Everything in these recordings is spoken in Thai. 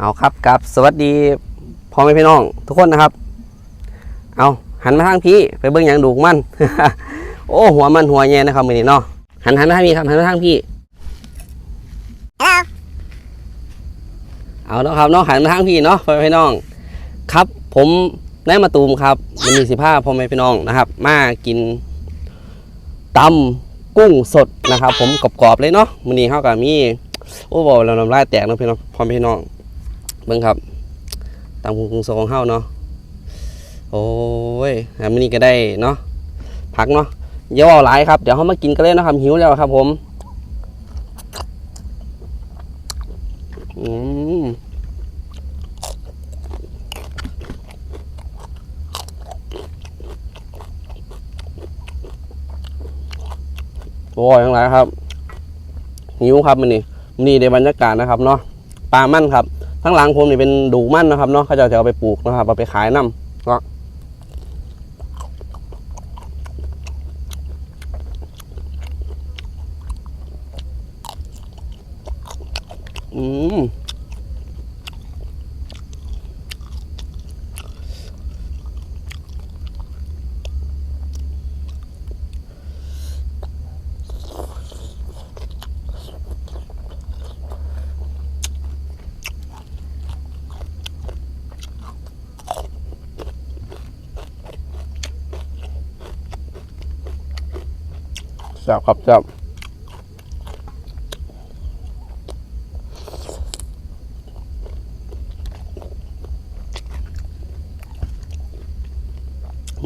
เอาครับกับสวัสดี พ่อแม่พี่น้องทุกคนนะครับ เอาหันมาทางพี่ไปเบิ้งอย่างดูกมัน โอ้หัวมันหัวแย่นะครับมือนี้เนาะหันหันมาทางพี่ครับหันมาทางพี่ เอาแล้วครับเนาะหันมาทางพี่เนาะพ่อแม่พี่น้อง ครับ ผมนายมาตูมครับมันมีสิผ้าพ่อแม่พี่น้องนะครับ มากินตำกุ้งสดนะครับ ผมกรอบๆเลยเนาะมือนี้เขากับมีโอ้บอกเราน้ำลายแตกเนาะพี่น้องพ่อแม่พี่น้องเบิ่งครับ ตามคุงคุงโซของเฮาเนาะโอ้ยอันนี้ก็ได้เนาะผักเนาะเยอะเอาหลายครับเดี๋ยวเขามากินกันเลยนะครับหิวแล้วครับ ผมอืมโอ้ยทั้งหลายครับหิวครับมันนี่มันนี่ในบรรยากาศนะครับเนาะปลามั่นครับ ทั้งหลังผมนี่เป็นดูมั่นนะครับเนาะเขาจะเอาไปปลูกนะครับเอาไปขายน้ำก็อืม แซ่บครับแซ่บ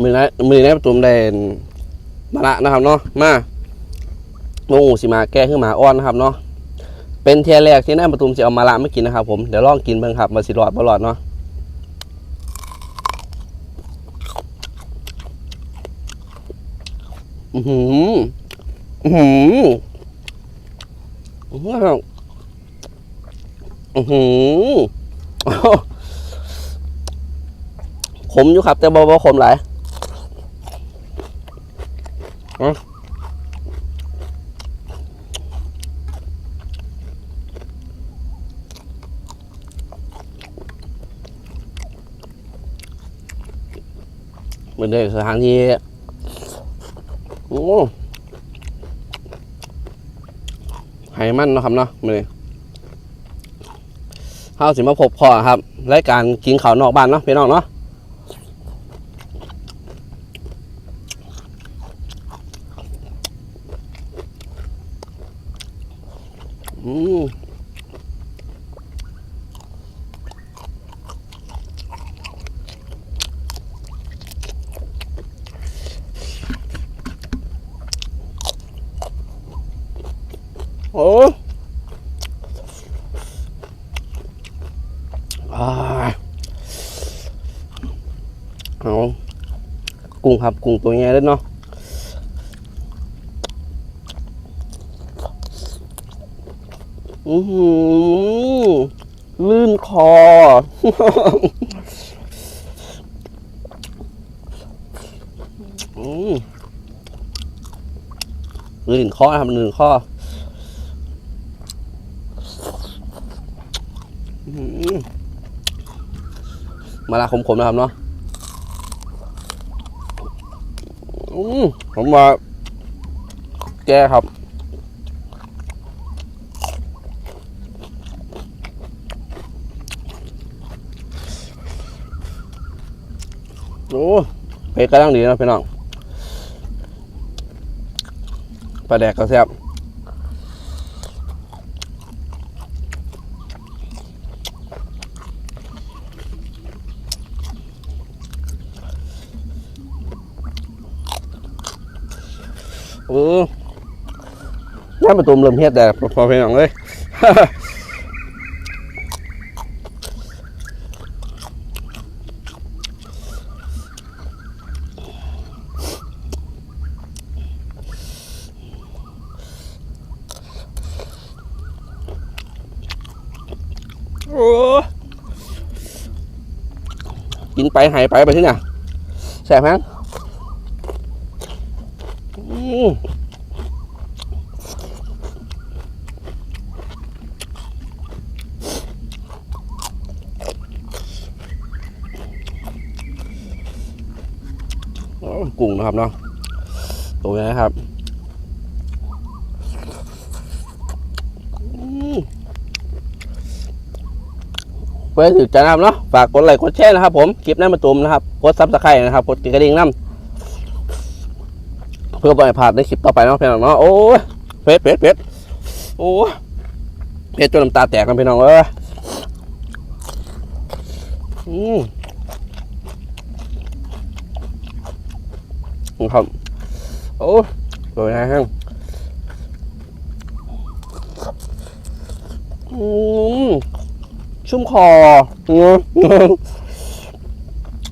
มือนะมือนะประตูแดนมาละนะครับเนาะมาโมงูสิมาแก้ขึ้นมาอ้อนนะครับเนาะเป็นเทียแรกที่นายประตูจะเอามาละไมากินนะครับผมเดี๋ยวลองกินเบิ่งครับมาสิรอดบ่รอดเนาะอือหือ หืออื้อหืออื้อหือขมอยู่ครับ แต่บ่บ่ขมหลายเหมือนเดิมสถานที่โอ้ ไห้มันเนาะครับเนาะมือนี้เฮาสิมาพบพ่อครับรายการกินข้าวนอกบ้านเนาะพี่น้องเนาะอืมโอ้อ่า เอากุ้งครับกุ้งตัวใหญ่เลยเนาะอือลื่นคออืมลื่นคอครับลื่นคออื้อมาละขมๆนะครับเนาะอืม ผมว่าแกครับ โอ้เป็ดกำลังดีนะพี่น้องปลาแดกก็แซ่บ โอ้น้ำประตูเริ่มเฮ็ดแต่พอเพียงเลยกินไปหายไปไปที่ไหนแสบมั้ กุ้งนะครับเนาะตัวนี้นะครับเพื่อถือใจนะครับเนาะฝากกดไลค์กดแชร์นะครับผม คลิปนั้นมาตุมนะครับ กดซับสไครต์นะครับ กดกระดิ่งน้ำ พื่อบ่ให้พลาดในคลิปต่อไปเนาะพี่น้องเนาะโอ้ยเผ็ดเผ็ดเผ็ดโอ้ยเผ็ดจนน้ำตาแตกกันพี่น้องเอ้ยอืมครับโอ้ยโดยนะฮะอืมชุ่มคอเงื้อเงื้อ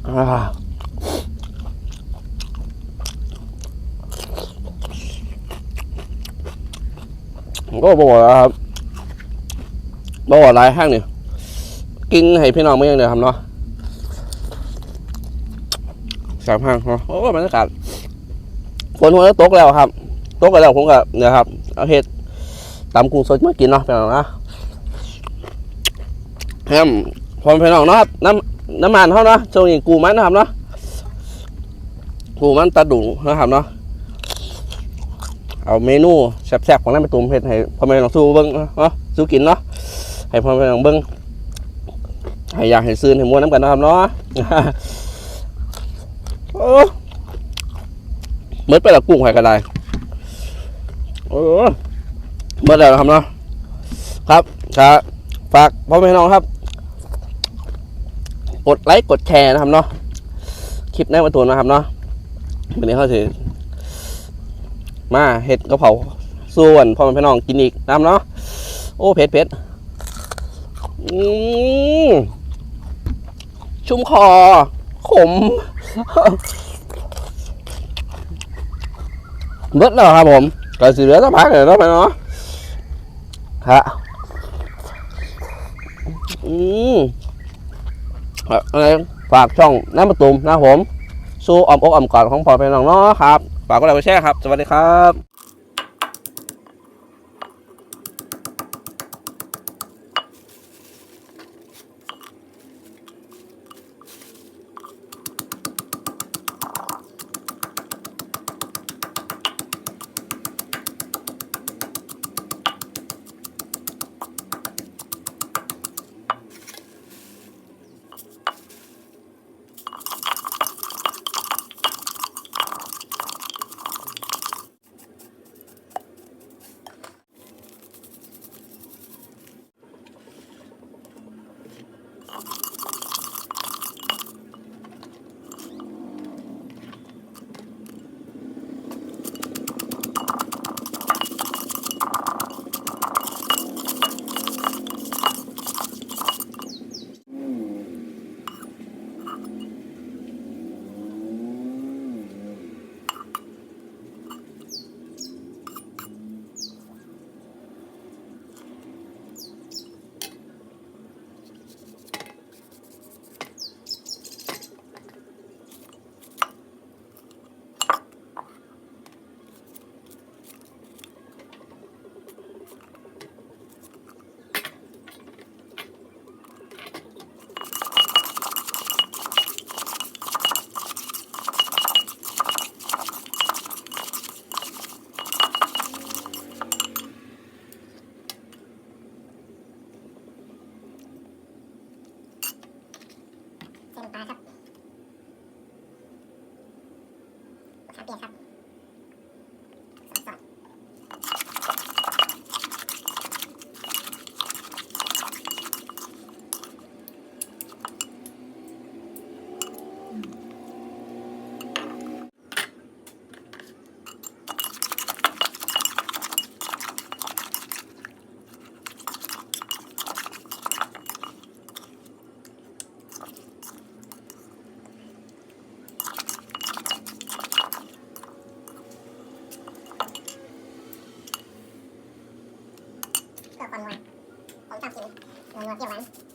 อ่าผม ก็บอกว่าครับบอกว่าหลายห้างเนี่ยกินให้พี่น้องไม่ยังเดียวครับเนาะสามห้างเนาะโอ้บรรยากาศฝนหัวจะตกแล้วครับตกแล้วผมก็เนี่ยครับเอาเห็ดตำกุ้งสดมากินเนาะพี่น้องนะแฮมพร้อมพี่น้องเนาะครับน้ำน้ำมันเขาเนาะช่วงนี้กูมันนะครับเนาะกูมันตาดุนะครับเนาะ เอาเมนูแซ่บๆของร้านประตูมเพชรให้พ่อแม่น้องสู้เบิ้งเนาะสู้กินเนาะให้พ่อแม่น้องเบิ้งให้อยากให้ซื้อให้ม้วนน้ำกันนะครับเนาะเมื่อไปละกุ้งไข่กระได้เมื่อแล้วนะครับเนาะครับครับฝากพ่อแม่น้องครับ กดไลค์กดแชร์นะครับเนาะคลิปในวันตัวนะครับเนาะวันนี้เขาถือ มาเห็ดกระเพราส่วนพ่อแม่พี่น้องกินอีกนะครับเนาะโอ้เผ็ดเผ็ดอืมชุ่มคอ ขมเบิดแล้วครับผมก็สิเหลือสักพักเดี๋ยวเราไปเนาะฮะอืมอะไรฝากช่องน้ำประตูมนะผม สู้อมอกอมกอดของพ่อพี่น้องเนาะครับ ฝากกดไลค์กดแชร์ครับ สวัสดีครับ ๆเพื่อคว